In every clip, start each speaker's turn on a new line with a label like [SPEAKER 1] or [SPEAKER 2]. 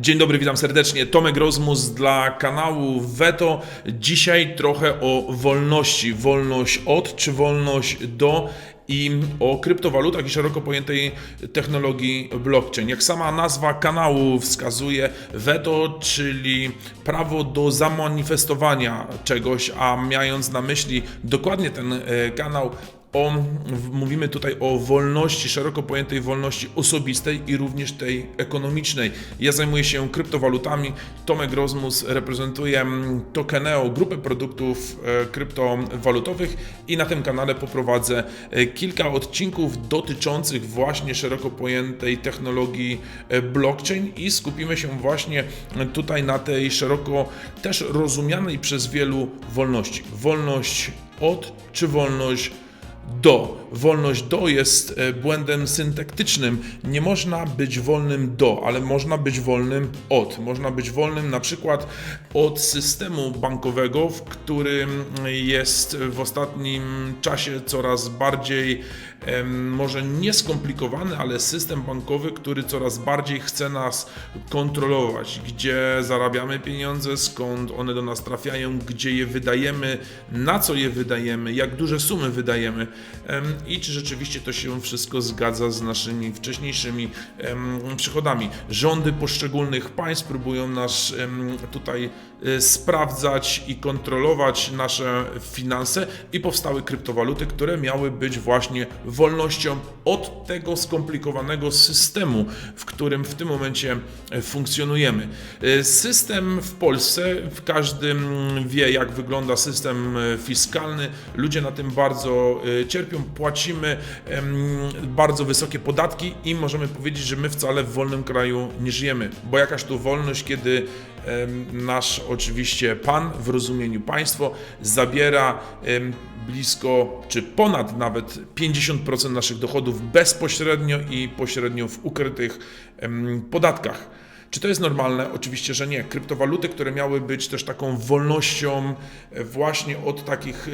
[SPEAKER 1] Dzień dobry, witam serdecznie. Tomek Rozmus dla kanału Veto. Dzisiaj trochę o wolności. Wolność od czy wolność do i o kryptowalutach i szeroko pojętej technologii blockchain. Jak sama nazwa kanału wskazuje, veto, czyli prawo do zamanifestowania czegoś, a mając na myśli dokładnie ten e, kanał, o, mówimy tutaj o wolności, szeroko pojętej wolności osobistej i również tej ekonomicznej. Ja zajmuję się kryptowalutami. Tomek Rozmus reprezentuje mm, Tokeneo, grupę produktów e, kryptowalutowych i na tym kanale poprowadzę e, kilka odcinków dotyczących właśnie szeroko pojętej technologii e, blockchain i skupimy się właśnie tutaj na tej szeroko też rozumianej przez wielu wolności. Wolność od czy wolność do. Wolność do jest e, błędem syntaktycznym. Nie można być wolnym do, ale można być wolnym od. Można być wolnym na przykład od systemu bankowego, w którym jest w ostatnim czasie coraz bardziej może nie skomplikowany, ale system bankowy, który coraz bardziej chce nas kontrolować, gdzie zarabiamy pieniądze, skąd one do nas trafiają, gdzie je wydajemy, na co je wydajemy, jak duże sumy wydajemy em, i czy rzeczywiście to się wszystko zgadza z naszymi wcześniejszymi przychodami. Rządy poszczególnych państw próbują nas tutaj sprawdzać i kontrolować nasze finanse i powstały kryptowaluty, które miały być właśnie wolnością od tego skomplikowanego systemu, w którym w tym momencie e, funkcjonujemy. E, System w Polsce, w każdym wie jak wygląda system e, fiskalny, ludzie na tym bardzo e, cierpią, płacimy bardzo wysokie podatki i możemy powiedzieć, że my wcale w wolnym kraju nie żyjemy, bo jakaż tu wolność, kiedy nasz oczywiście pan w rozumieniu państwo zabiera blisko czy ponad nawet 50% naszych dochodów bezpośrednio i pośrednio w ukrytych podatkach. Czy to jest normalne? Oczywiście, że nie. Kryptowaluty, które miały być też taką wolnością e, właśnie od takich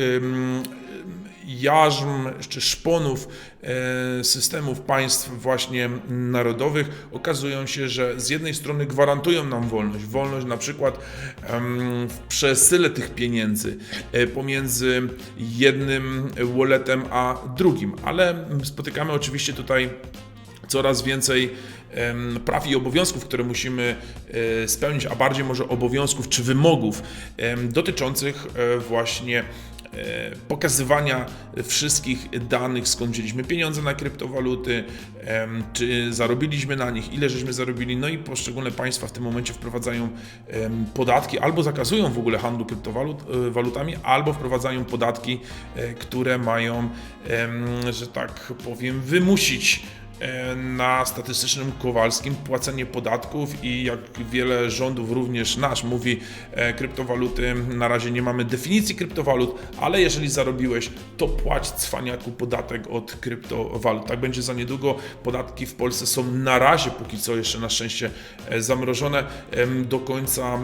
[SPEAKER 1] jarzm czy szponów e, systemów państw właśnie narodowych okazują się, że z jednej strony gwarantują nam wolność, wolność na przykład w przesyle tych pieniędzy e, pomiędzy jednym walletem a drugim, ale spotykamy oczywiście tutaj coraz więcej praw i obowiązków, które musimy e, spełnić, a bardziej może obowiązków czy wymogów dotyczących e, właśnie e, pokazywania wszystkich danych, skąd wzięliśmy pieniądze na kryptowaluty, czy zarobiliśmy na nich, ile żeśmy zarobili, no i poszczególne państwa w tym momencie wprowadzają podatki albo zakazują w ogóle handlu kryptowalutami, albo wprowadzają podatki, które mają, że tak powiem, wymusić na statystycznym Kowalskim płacenie podatków i jak wiele rządów, również nasz, mówi e, kryptowaluty, na razie nie mamy definicji kryptowalut, ale jeżeli zarobiłeś, to płać cwaniaku podatek od kryptowalut. Tak będzie za niedługo. Podatki w Polsce są na razie, póki co jeszcze na szczęście e, zamrożone do końca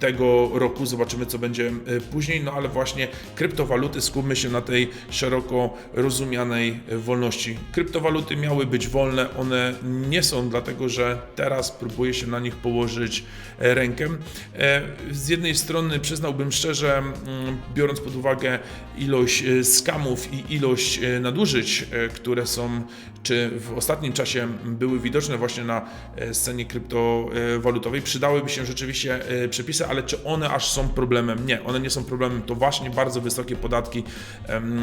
[SPEAKER 1] tego roku. Zobaczymy, co będzie e, później, no ale właśnie kryptowaluty, skupmy się na tej szeroko rozumianej e, wolności. Kryptowaluty miały być wolne, one nie są, dlatego że teraz próbuje się na nich położyć e, rękę. E, Z jednej strony przyznałbym szczerze, biorąc pod uwagę ilość e, skamów i ilość nadużyć, które są, czy w ostatnim czasie były widoczne właśnie na e, scenie kryptowalutowej, przydałyby się rzeczywiście e, przepisy, ale czy one aż są problemem? Nie, one nie są problemem. To właśnie bardzo wysokie podatki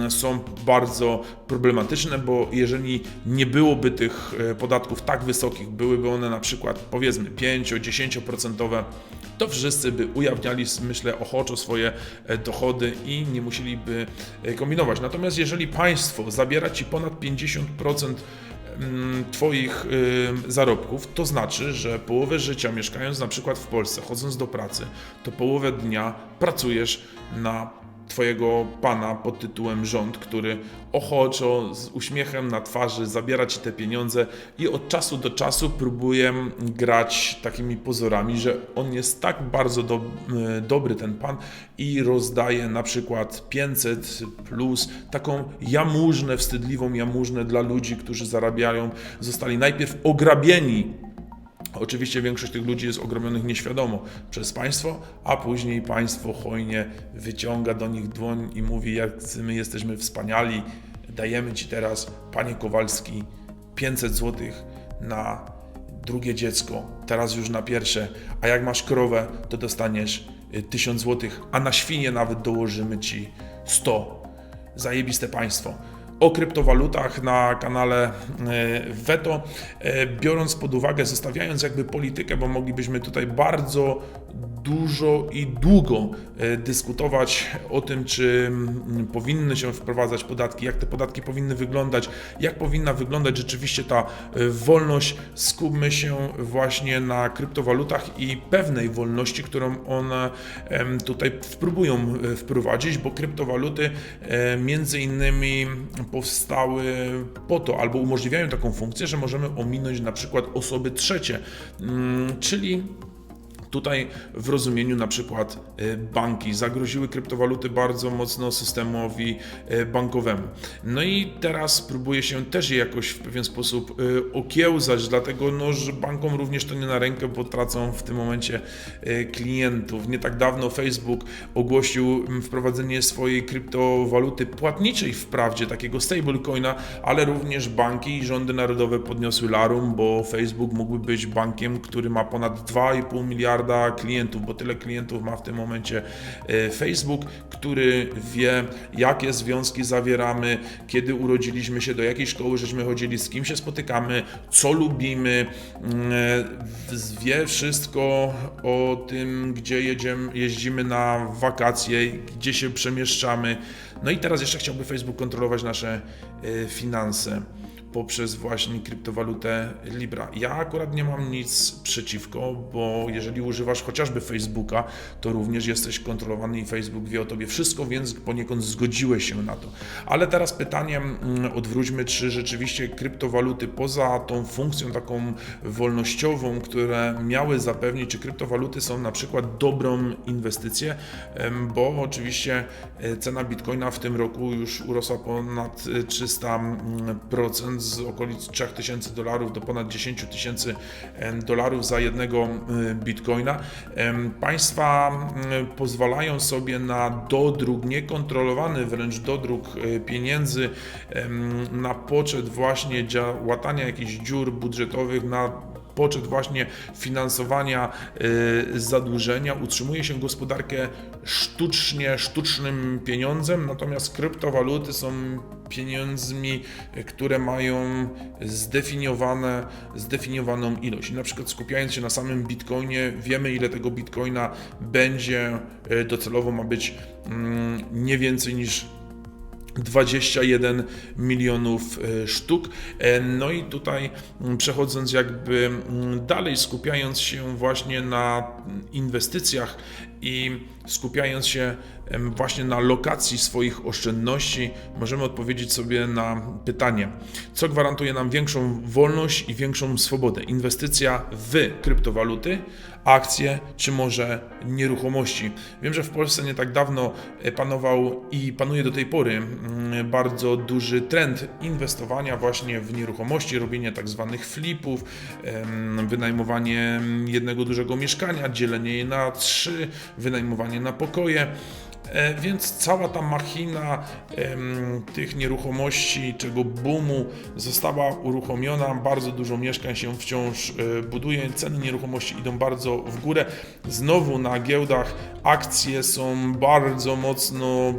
[SPEAKER 1] są bardzo problematyczne, bo jeżeli nie byłoby tych e, podatków tak wysokich, byłyby one na przykład powiedzmy 5-10%, to wszyscy by ujawniali, myślę, ochoczo swoje e, dochody i nie musieliby e, kombinować. Natomiast jeżeli państwo zabiera ci ponad 50% mm, Twoich zarobków, to znaczy, że połowę życia mieszkając na przykład w Polsce, chodząc do pracy, to połowę dnia pracujesz na Twojego pana pod tytułem rząd, który ochoczo, z uśmiechem na twarzy zabiera Ci te pieniądze i od czasu do czasu próbuje grać takimi pozorami, że on jest tak bardzo do, y, dobry, ten pan, i rozdaje na przykład 500 plus taką jamużnę, wstydliwą jamużnę dla ludzi, którzy zarabiają, zostali najpierw ograbieni Oczywiście większość tych ludzi jest ogromionych nieświadomo przez państwo, a później państwo hojnie wyciąga do nich dłoń i mówi, jak my jesteśmy wspaniali, dajemy ci teraz, panie Kowalski, 500 zł na drugie dziecko, teraz już na pierwsze, a jak masz krowę, to dostaniesz y, 1000 zł, a na świnie nawet dołożymy ci 100. Zajebiste państwo. O kryptowalutach na kanale e, Veto, e, biorąc pod uwagę, zostawiając jakby politykę, bo moglibyśmy tutaj bardzo dużo i długo e, dyskutować o tym, czy mm, powinny się wprowadzać podatki, jak te podatki powinny wyglądać, jak powinna wyglądać rzeczywiście ta e, wolność. Skupmy się właśnie na kryptowalutach i pewnej wolności, którą one tutaj próbują e, wprowadzić, bo kryptowaluty między innymi powstały po to, albo umożliwiają taką funkcję, że możemy ominąć na przykład osoby trzecie, Mm, czyli Tutaj w rozumieniu na przykład e, banki zagroziły kryptowaluty bardzo mocno systemowi e, bankowemu. No i teraz próbuje się też je jakoś w pewien sposób e, okiełzać, dlatego no, że bankom również to nie na rękę, bo tracą w tym momencie klientów. Nie tak dawno Facebook ogłosił mm, wprowadzenie swojej kryptowaluty płatniczej wprawdzie, takiego stablecoina, ale również banki i rządy narodowe podniosły larum, bo Facebook mógłby być bankiem, który ma ponad 2,5 miliarda klientów, bo tyle klientów ma w tym momencie e, Facebook, który wie, jakie związki zawieramy, kiedy urodziliśmy się, do jakiej szkoły żeśmy chodzili, z kim się spotykamy, co lubimy, mm, e, wie wszystko o tym, gdzie jedziemy, jeździmy na wakacje, gdzie się przemieszczamy. No i teraz jeszcze chciałby Facebook kontrolować nasze e, finanse poprzez właśnie kryptowalutę Libra. Ja akurat nie mam nic przeciwko, bo jeżeli używasz chociażby Facebooka, to również jesteś kontrolowany i Facebook wie o tobie wszystko, więc poniekąd zgodziłeś się na to. Ale teraz pytaniem mm, odwróćmy, czy rzeczywiście kryptowaluty poza tą funkcją taką wolnościową, które miały zapewnić, czy kryptowaluty są na przykład dobrą inwestycję, bo oczywiście e, cena bitcoina w tym roku już urosła ponad e, 300% z okolic 3000 dolarów do ponad 10 tysięcy dolarów za jednego y, bitcoina. Państwa y, pozwalają sobie na dodruk, niekontrolowany wręcz dodruk y, pieniędzy na poczet właśnie łatania jakichś dziur budżetowych, na poczet właśnie finansowania y, zadłużenia, utrzymuje się gospodarkę sztucznie, sztucznym pieniądzem, natomiast kryptowaluty są pieniędzmi, które mają zdefiniowane, zdefiniowaną ilość. I na przykład skupiając się na samym bitcoinie, wiemy ile tego bitcoina będzie, y, docelowo ma być mm, nie więcej niż 21 milionów e, sztuk. E, No i tutaj mm, przechodząc jakby mm, dalej, skupiając się właśnie na inwestycjach i skupiając się właśnie na lokacji swoich oszczędności, możemy odpowiedzieć sobie na pytanie, co gwarantuje nam większą wolność i większą swobodę? Inwestycja w kryptowaluty, akcje czy może nieruchomości. Wiem, że w Polsce nie tak dawno e, panował i panuje do tej pory mm, bardzo duży trend inwestowania właśnie w nieruchomości, robienie tak zwanych flipów, wynajmowanie jednego dużego mieszkania, dzielenie je na trzy, wynajmowanie na pokoje. E, Więc cała ta machina tych nieruchomości, czego boomu została uruchomiona. Bardzo dużo mieszkań się wciąż e, buduje. Ceny nieruchomości idą bardzo w górę. Znowu na giełdach akcje są bardzo mocno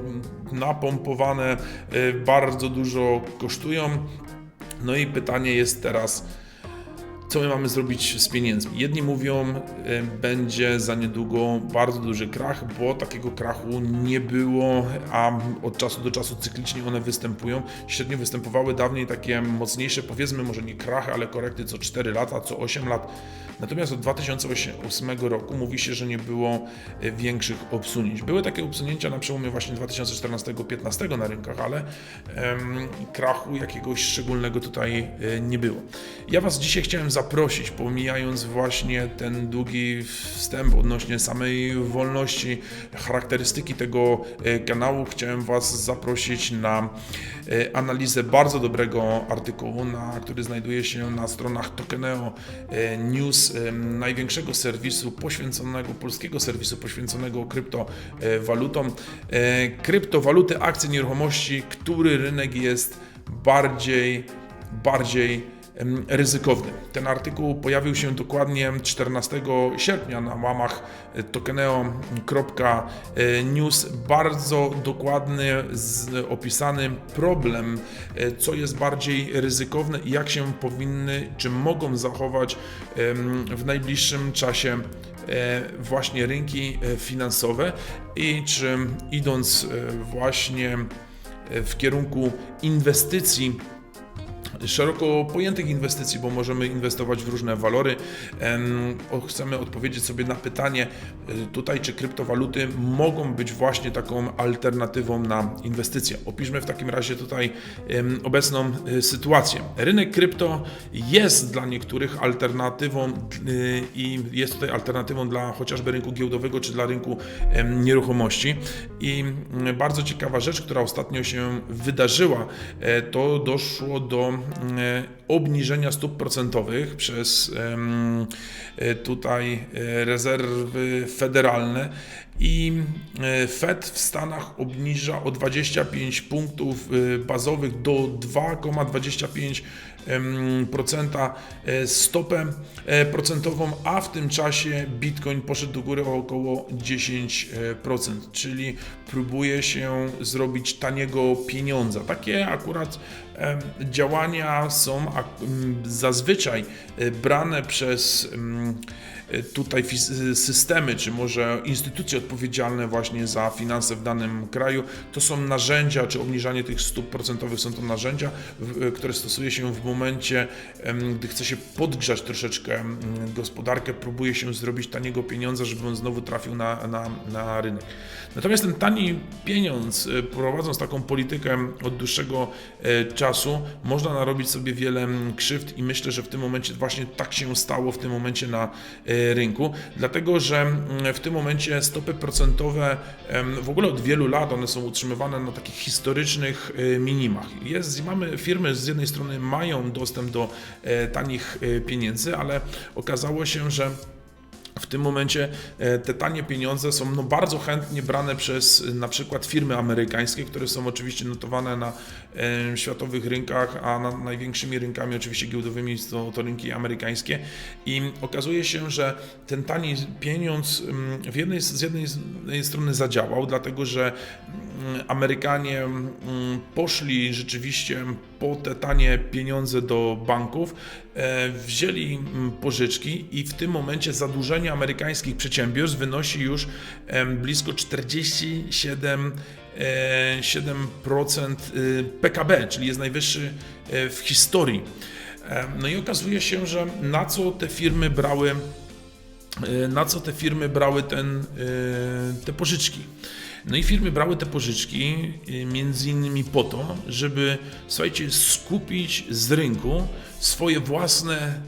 [SPEAKER 1] napompowane, e, bardzo dużo kosztują. No i pytanie jest teraz, co my mamy zrobić z pieniędzmi? Jedni mówią, e, będzie za niedługo bardzo duży krach, bo takiego krachu nie było, a od czasu do czasu cyklicznie one występują. Średnio występowały dawniej takie mocniejsze, powiedzmy, może nie krachy, ale korekty co 4 lata, co 8 lat. Natomiast od 2008 roku mówi się, że nie było e, większych obsunięć. Były takie obsunięcia na przełomie właśnie 2014-2015 na rynkach, ale em, krachu jakiegoś szczególnego tutaj e, nie było. Ja Was dzisiaj chciałem zaprosić, pomijając właśnie ten długi wstęp odnośnie samej wolności, charakterystyki tego e, kanału, chciałem Was zaprosić na analizę bardzo dobrego artykułu, na, który znajduje się na stronach Tokeneo e, News em, największego serwisu poświęconego, polskiego serwisu poświęconego kryptowalutom. Kryptowaluty, akcje, nieruchomości, który rynek jest bardziej, bardziej ryzykowny. Ten artykuł pojawił się dokładnie 14 sierpnia na łamach e, tokeneo.news. Bardzo dokładny, opisany problem, e, co jest bardziej ryzykowne i jak się powinny, czy mogą zachować w najbliższym czasie e, właśnie rynki e, finansowe i czy idąc e, właśnie e, w kierunku inwestycji, szeroko pojętych inwestycji, bo możemy inwestować w różne walory. Chcemy odpowiedzieć sobie na pytanie y, tutaj, czy kryptowaluty mogą być właśnie taką alternatywą na inwestycje. Opiszmy w takim razie tutaj obecną y, sytuację. Rynek krypto jest dla niektórych alternatywą y, i jest tutaj alternatywą dla chociażby rynku giełdowego czy dla rynku nieruchomości. I mm, bardzo ciekawa rzecz, która ostatnio się wydarzyła, e, to doszło do obniżenia stóp procentowych przez e, tutaj e, rezerwy federalne i e, Fed w Stanach obniża o 25 punktów e, bazowych do 2,25 em, procenta e, stopę e, procentową, a w tym czasie Bitcoin poszedł do góry o około 10%, czyli próbuje się zrobić taniego pieniądza. Takie akurat działania są zazwyczaj e, brane przez e, tutaj systemy, czy może instytucje odpowiedzialne właśnie za finanse w danym kraju, to są narzędzia, czy obniżanie tych stóp procentowych są to narzędzia, w- które stosuje się w momencie, gdy chce się podgrzać troszeczkę gospodarkę, próbuje się zrobić taniego pieniądza, żeby on znowu trafił na, na, na rynek. Natomiast ten tani pieniądz, prowadząc taką politykę od dłuższego e, czasu, można narobić sobie wiele mm, krzywd i myślę, że w tym momencie właśnie tak się stało w tym momencie na e, rynku, dlatego że mm, w tym momencie stopy procentowe w ogóle od wielu lat one są utrzymywane na takich historycznych e, minimach. Jest, mamy firmy z jednej strony mają dostęp do e, tanich pieniędzy, ale okazało się, że w tym momencie e, te tanie pieniądze są no bardzo chętnie brane przez e, na przykład firmy amerykańskie, które są oczywiście notowane na e, światowych rynkach, a na największymi rynkami oczywiście giełdowymi to, to rynki amerykańskie. I okazuje się, że ten tani pieniądz mm, w jednej, z jednej strony zadziałał, dlatego że mm, Amerykanie mm, poszli rzeczywiście po te tanie pieniądze do banków, wzięli pożyczki i w tym momencie zadłużenie amerykańskich przedsiębiorstw wynosi już blisko 47 e, 7% y, PKB, czyli jest najwyższy e, w historii. No i okazuje się, że na co te firmy brały e, na co te firmy brały ten, te pożyczki. No i firmy brały te pożyczki e, między innymi po to, żeby słuchajcie, skupić z rynku swoje własne,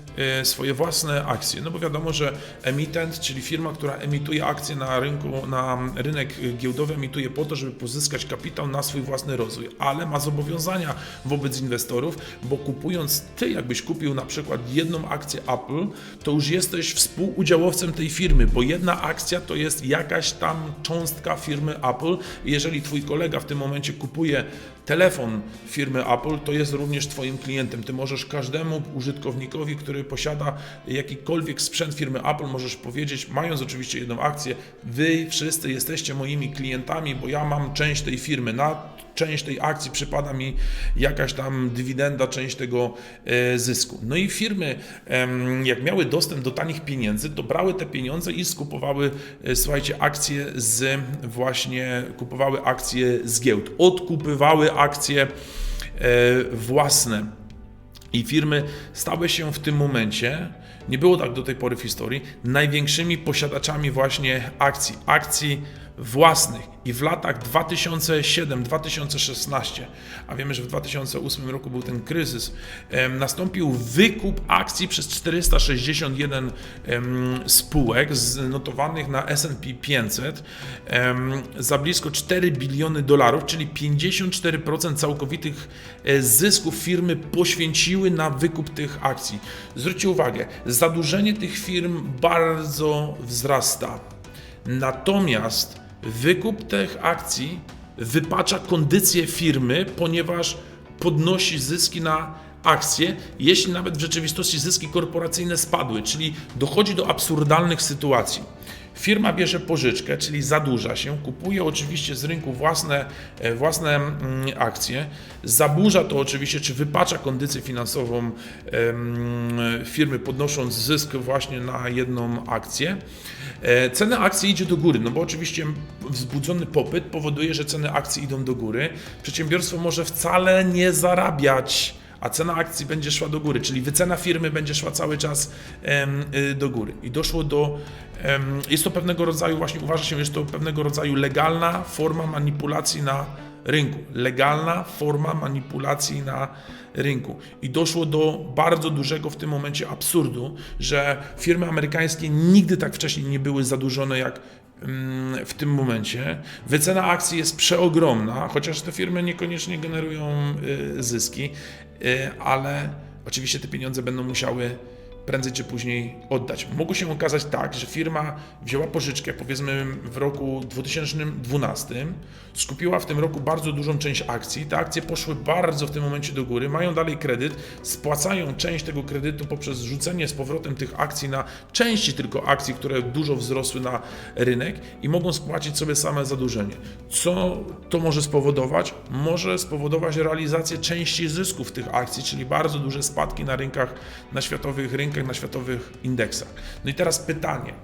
[SPEAKER 1] swoje własne akcje. No bo wiadomo, że emitent, czyli firma, która emituje akcje na rynku, na rynek giełdowy, emituje po to, żeby pozyskać kapitał na swój własny rozwój, ale ma zobowiązania wobec inwestorów, bo kupując ty, jakbyś kupił na przykład jedną akcję Apple, to już jesteś współudziałowcem tej firmy, bo jedna akcja to jest jakaś tam cząstka firmy Apple. Jeżeli twój kolega w tym momencie kupuje telefon firmy Apple, to jest również Twoim klientem. Ty możesz każdemu użytkownikowi, który posiada jakikolwiek sprzęt firmy Apple, możesz powiedzieć, mając oczywiście jedną akcję, Wy wszyscy jesteście moimi klientami, bo ja mam część tej firmy. Na część tej akcji przypada mi jakaś tam dywidenda, część tego e, zysku. No i firmy, jak miały dostęp do tanich pieniędzy, to brały te pieniądze i skupowały, e, słuchajcie, akcje z właśnie, kupowały akcje z giełd, odkupywały akcje e, własne. I firmy stały się w tym momencie, nie było tak do tej pory w historii, największymi posiadaczami właśnie akcji. Akcji własnych i w latach 2007-2016, a wiemy, że w 2008 roku był ten kryzys, nastąpił wykup akcji przez 461 em, spółek z- notowanych na S&P 500 em, za blisko 4 biliony dolarów, czyli 54% całkowitych e, zysków firmy poświęciły na wykup tych akcji. Zwróćcie uwagę, zadłużenie tych firm bardzo wzrasta. Natomiast wykup tych akcji wypacza kondycję firmy, ponieważ podnosi zyski na akcje, jeśli nawet w rzeczywistości zyski korporacyjne spadły, czyli dochodzi do absurdalnych sytuacji. Firma bierze pożyczkę, czyli zadłuża się, kupuje oczywiście z rynku własne, e, własne mm, akcje, zaburza to oczywiście, czy wypacza kondycję finansową firmy, podnosząc zysk właśnie na jedną akcję. E, Cena akcji idzie do góry, no bo oczywiście wzbudzony popyt powoduje, że ceny akcji idą do góry. Przedsiębiorstwo może wcale nie zarabiać, a cena akcji będzie szła do góry, czyli wycena firmy będzie szła cały czas y, do góry. I doszło do. Jest to pewnego rodzaju, właśnie uważa się, jest to pewnego rodzaju legalna forma manipulacji na rynku. Legalna forma manipulacji na rynku. I doszło do bardzo dużego w tym momencie absurdu, że firmy amerykańskie nigdy tak wcześniej nie były zadłużone jak w tym momencie. Wycena akcji jest przeogromna, chociaż te firmy niekoniecznie generują y, zyski, y, ale oczywiście te pieniądze będą musiały prędzej czy później oddać. Mogło się okazać tak, że firma wzięła pożyczkę, powiedzmy w roku 2012, skupiła w tym roku bardzo dużą część akcji. Te akcje poszły bardzo w tym momencie do góry, mają dalej kredyt, spłacają część tego kredytu poprzez rzucenie z powrotem tych akcji na części tylko akcji, które dużo wzrosły na rynek i mogą spłacić sobie same zadłużenie. Co to może spowodować? Może spowodować realizację części zysków tych akcji, czyli bardzo duże spadki na rynkach, na światowych rynkach, na światowych indeksach. No i teraz pytanie.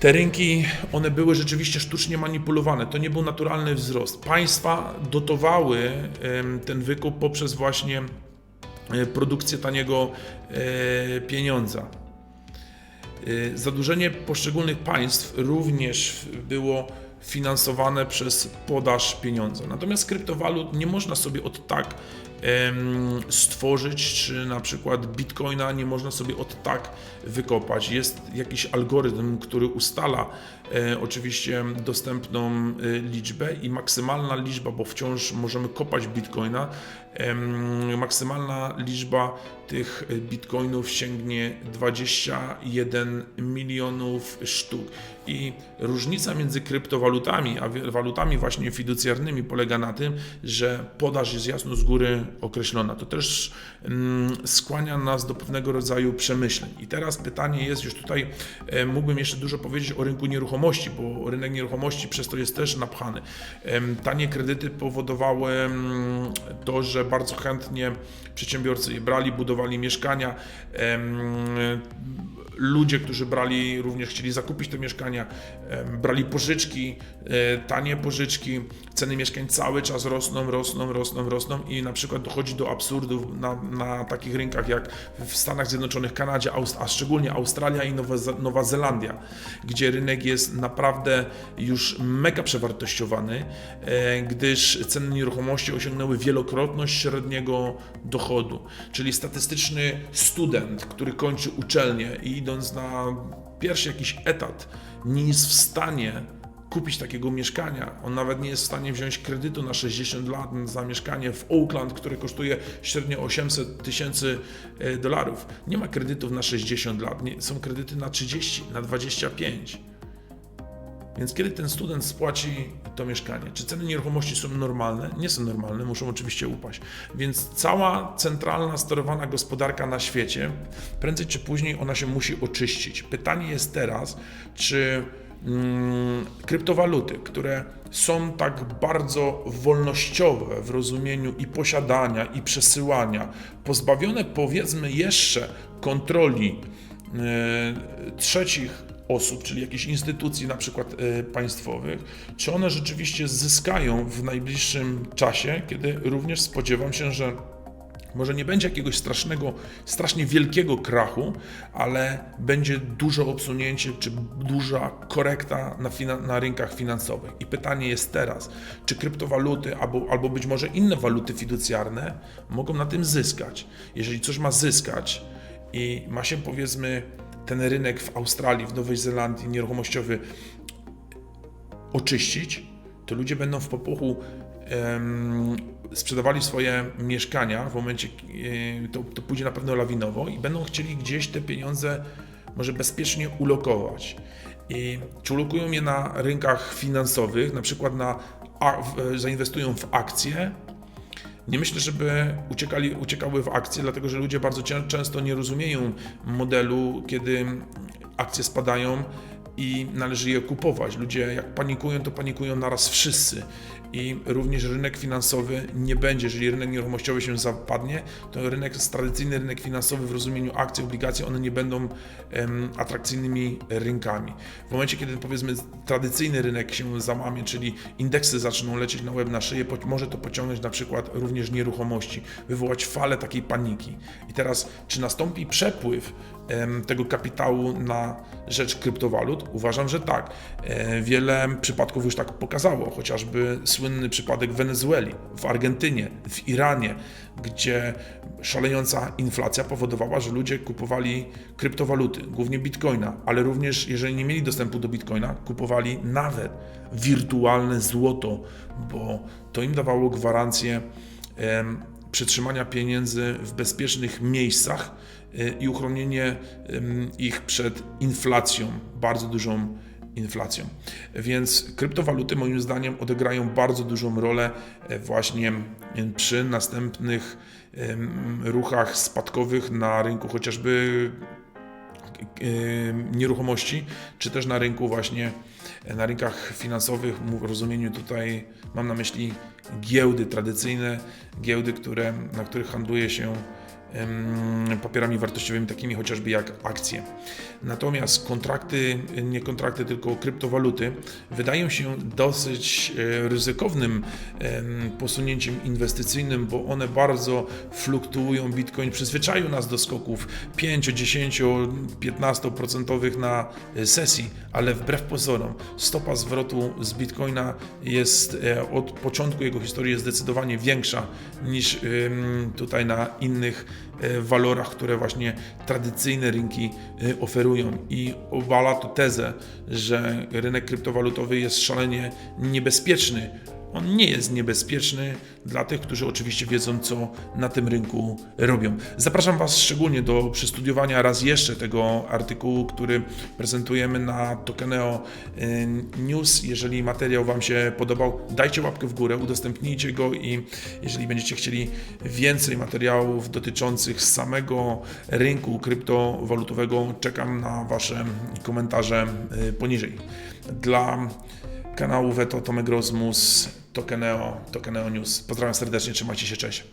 [SPEAKER 1] Te rynki, one były rzeczywiście sztucznie manipulowane. To nie był naturalny wzrost. Państwa dotowały ten wykup poprzez właśnie e, produkcję taniego e, pieniądza. Y, Zadłużenie poszczególnych państw również było finansowane przez podaż pieniądza. Natomiast kryptowalut nie można sobie od tak stworzyć, czy na przykład bitcoina nie można sobie od tak wykopać. Jest jakiś algorytm, który ustala oczywiście dostępną e, liczbę i maksymalna liczba, bo wciąż możemy kopać bitcoina, maksymalna liczba tych e, bitcoinów sięgnie 21 milionów sztuk. I różnica między kryptowalutami a walutami właśnie fiducjarnymi polega na tym, że podaż jest jasno z góry określona. To też mm, skłania nas do pewnego rodzaju przemyśleń. I teraz pytanie jest, już tutaj e, mógłbym jeszcze dużo powiedzieć o rynku nieruchomości, bo rynek nieruchomości przez to jest też napchany. Tanie kredyty powodowały to, że bardzo chętnie przedsiębiorcy je brali, budowali mieszkania. Ludzie, którzy brali, również chcieli zakupić te mieszkania, brali pożyczki, e, tanie pożyczki, ceny mieszkań cały czas rosną, rosną, rosną, rosną i na przykład dochodzi do absurdów na, na takich rynkach jak w Stanach Zjednoczonych, Kanadzie, a szczególnie Australia i Nowa, Nowa Zelandia, gdzie rynek jest naprawdę już mega przewartościowany, e, gdyż ceny nieruchomości osiągnęły wielokrotność średniego dochodu. Czyli statystyczny student, który kończy uczelnię i na pierwszy jakiś etat, nie jest w stanie kupić takiego mieszkania. On nawet nie jest w stanie wziąć kredytu na 60 lat za mieszkanie w Oakland, które kosztuje średnio 800 tysięcy e, dolarów. Nie ma kredytów na 60 lat, nie, są kredyty na 30, na 25. Więc kiedy ten student spłaci to mieszkanie? Czy ceny nieruchomości są normalne? Nie są normalne, muszą oczywiście upaść. Więc cała centralna, sterowana gospodarka na świecie, prędzej czy później ona się musi oczyścić. Pytanie jest teraz, czy mm, kryptowaluty, które są tak bardzo wolnościowe w rozumieniu i posiadania, i przesyłania, pozbawione powiedzmy jeszcze kontroli e, trzecich osób, czyli jakichś instytucji, na przykład e, państwowych, czy one rzeczywiście zyskają w najbliższym czasie, kiedy również spodziewam się, że Może nie będzie jakiegoś strasznego, strasznie wielkiego krachu, ale będzie duże odsunięcie czy duża korekta na, fina- na rynkach finansowych. I pytanie jest teraz, czy kryptowaluty albo, albo być może inne waluty fiducjarne mogą na tym zyskać? Jeżeli coś ma zyskać i ma się powiedzmy ten rynek w Australii, w Nowej Zelandii nieruchomościowy oczyścić, to ludzie będą w popuchu em, sprzedawali swoje mieszkania w momencie, e, to, to pójdzie na pewno lawinowo i będą chcieli gdzieś te pieniądze może bezpiecznie ulokować. I czy ulokują je na rynkach finansowych, na przykład na, a, zainwestują w akcje, nie myślę, żeby uciekali, uciekały w akcje, dlatego że ludzie bardzo często nie rozumieją modelu, kiedy akcje spadają i należy je kupować. Ludzie jak panikują, to panikują naraz wszyscy. I również rynek finansowy nie będzie, jeżeli rynek nieruchomościowy się zapadnie, to rynek, tradycyjny rynek finansowy w rozumieniu akcji, obligacji, one nie będą em, atrakcyjnymi rynkami. W momencie, kiedy powiedzmy tradycyjny rynek się załamie, czyli indeksy zaczną lecieć na łeb, na szyję, może to pociągnąć na przykład również nieruchomości, wywołać falę takiej paniki. I teraz, czy nastąpi przepływ tego kapitału na rzecz kryptowalut? Uważam, że tak. E, Wiele przypadków już tak pokazało, chociażby słynny przypadek w Wenezueli, w Argentynie, w Iranie, gdzie szalejąca inflacja powodowała, że ludzie kupowali kryptowaluty, głównie bitcoina, ale również, jeżeli nie mieli dostępu do bitcoina, kupowali nawet wirtualne złoto, bo to im dawało gwarancję przetrzymania pieniędzy w bezpiecznych miejscach i uchronienie ich przed inflacją, bardzo dużą inflacją. Więc kryptowaluty moim zdaniem odegrają bardzo dużą rolę e, właśnie em, przy następnych ruchach spadkowych na rynku chociażby e, nieruchomości, czy też na rynku właśnie, e, na rynkach finansowych, w rozumieniu tutaj mam na myśli giełdy tradycyjne, giełdy, które, na których handluje się papierami wartościowymi, takimi chociażby jak akcje. Natomiast kontrakty, nie kontrakty, tylko kryptowaluty wydają się dosyć e, ryzykownym em, posunięciem inwestycyjnym, bo one bardzo fluktuują. Bitcoin przyzwyczaił nas do skoków 5, 10, 15% na e, sesji, ale wbrew pozorom stopa zwrotu z Bitcoina jest e, od początku jego historii zdecydowanie większa niż tutaj na innych walorach, które właśnie tradycyjne rynki e, oferują i obala to tezę, że rynek kryptowalutowy jest szalenie niebezpieczny. On nie jest niebezpieczny dla tych, którzy oczywiście wiedzą, co na tym rynku robią. Zapraszam Was szczególnie do przestudiowania raz jeszcze tego artykułu, który prezentujemy na Tokeneo y, News. Jeżeli materiał Wam się podobał, dajcie łapkę w górę, udostępnijcie go i jeżeli będziecie chcieli więcej materiałów dotyczących samego rynku kryptowalutowego, czekam na Wasze komentarze y, poniżej. Dla kanału Veto Tomek Rozmus, Tokeneo, Tokeneo News. Pozdrawiam serdecznie, trzymajcie się, cześć.